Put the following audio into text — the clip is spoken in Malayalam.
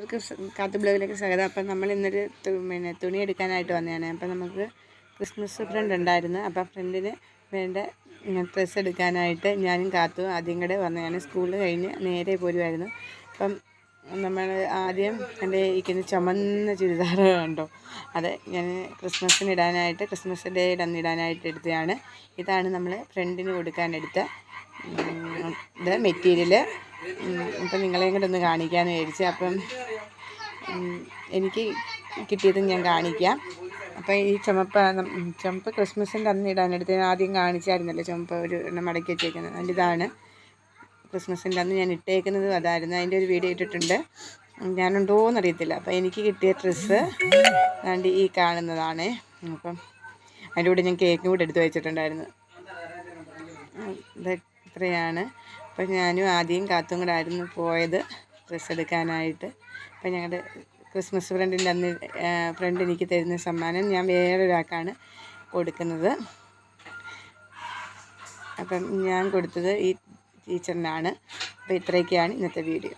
എല്ലാവർക്കും കാത്തു ബ്ലോഗിലേക്ക് സ്വാഗതം. അപ്പം നമ്മൾ ഇന്നൊരു പിന്നെ തുണി എടുക്കാനായിട്ട് വന്നതാണ്. അപ്പം നമുക്ക് ക്രിസ്മസ് ഫ്രണ്ട് ഉണ്ടായിരുന്നു. അപ്പം ഫ്രണ്ടിന് വേണ്ട ഡ്രസ്സ് എടുക്കാനായിട്ട് ഞാനും കാത്തു ആദ്യം കൂടെ വന്നതാണ്. സ്കൂളിൽ കഴിഞ്ഞ് നേരെ പോരുമായിരുന്നു അപ്പം നമ്മൾ ആദ്യം എന്റെ ഇരിക്കുന്ന ചുമന്ന ചുരിദാർ കണ്ടോ? അത് ഞാൻ ക്രിസ്മസിന് ഇടാനായിട്ട് ക്രിസ്മസ് ഡേ അന്നിടാനായിട്ട് എടുത്തതാണ്. ഇതാണ് നമ്മൾ ഫ്രണ്ടിന് കൊടുക്കാനെടുത്ത ഇത് മെറ്റീരിയൽ അപ്പം നിങ്ങളെയും കൂടെ ഒന്ന് കാണിക്കാമെന്ന് വിചാരിച്ചു അപ്പം എനിക്ക് കിട്ടിയത് ഞാൻ കാണിക്കാം. അപ്പം ഈ ചുമപ്പ് ചുമപ്പ് ക്രിസ്മസിന്റെ അന്ന് ഇടാനെടുത്ത് ഞാൻ ആദ്യം കാണിച്ചായിരുന്നല്ലോ ചുമപ്പ് ഒരു എണ്ണം മടക്കി വെച്ചേക്കുന്നത്. അതിന്റെ ഇതാണ്. ക്രിസ്മസിന്റെ അന്ന് ഞാൻ ഇട്ടേക്കുന്നതും അതായിരുന്നു. അതിന്റെ ഒരു വീഡിയോ ഇട്ടിട്ടുണ്ട്. ഞാനുണ്ടോയെന്ന് അറിയത്തില്ല അപ്പം എനിക്ക് കിട്ടിയ ഡ്രസ്സ് ദാണ്ട് ഈ കാണുന്നതാണ്. അപ്പം അതിന്റെ കൂടെ ഞാൻ കേക്കും കൂടെ എടുത്ത് വെച്ചിട്ടുണ്ടായിരുന്നു. ഇത്രയാണ്. അപ്പം ഞാനും ആദ്യം കാത്തും കൂടെ ആയിരുന്നു പോയത് ഡ്രസ്സ് എടുക്കാനായിട്ട്. അപ്പം ഞങ്ങളുടെ ക്രിസ്മസ് ഫ്രണ്ടിന്റെ അന്ന് ഫ്രണ്ട് എനിക്ക് തരുന്ന സമ്മാനം ഞാൻ വേറൊരാൾക്കാണ് കൊടുക്കുന്നത്. അപ്പം ഞാൻ കൊടുത്തത് ഈ ടീച്ചറിനാണ്. അപ്പോൾ ഇത്രയൊക്കെയാണ് ഇന്നത്തെ വീഡിയോ.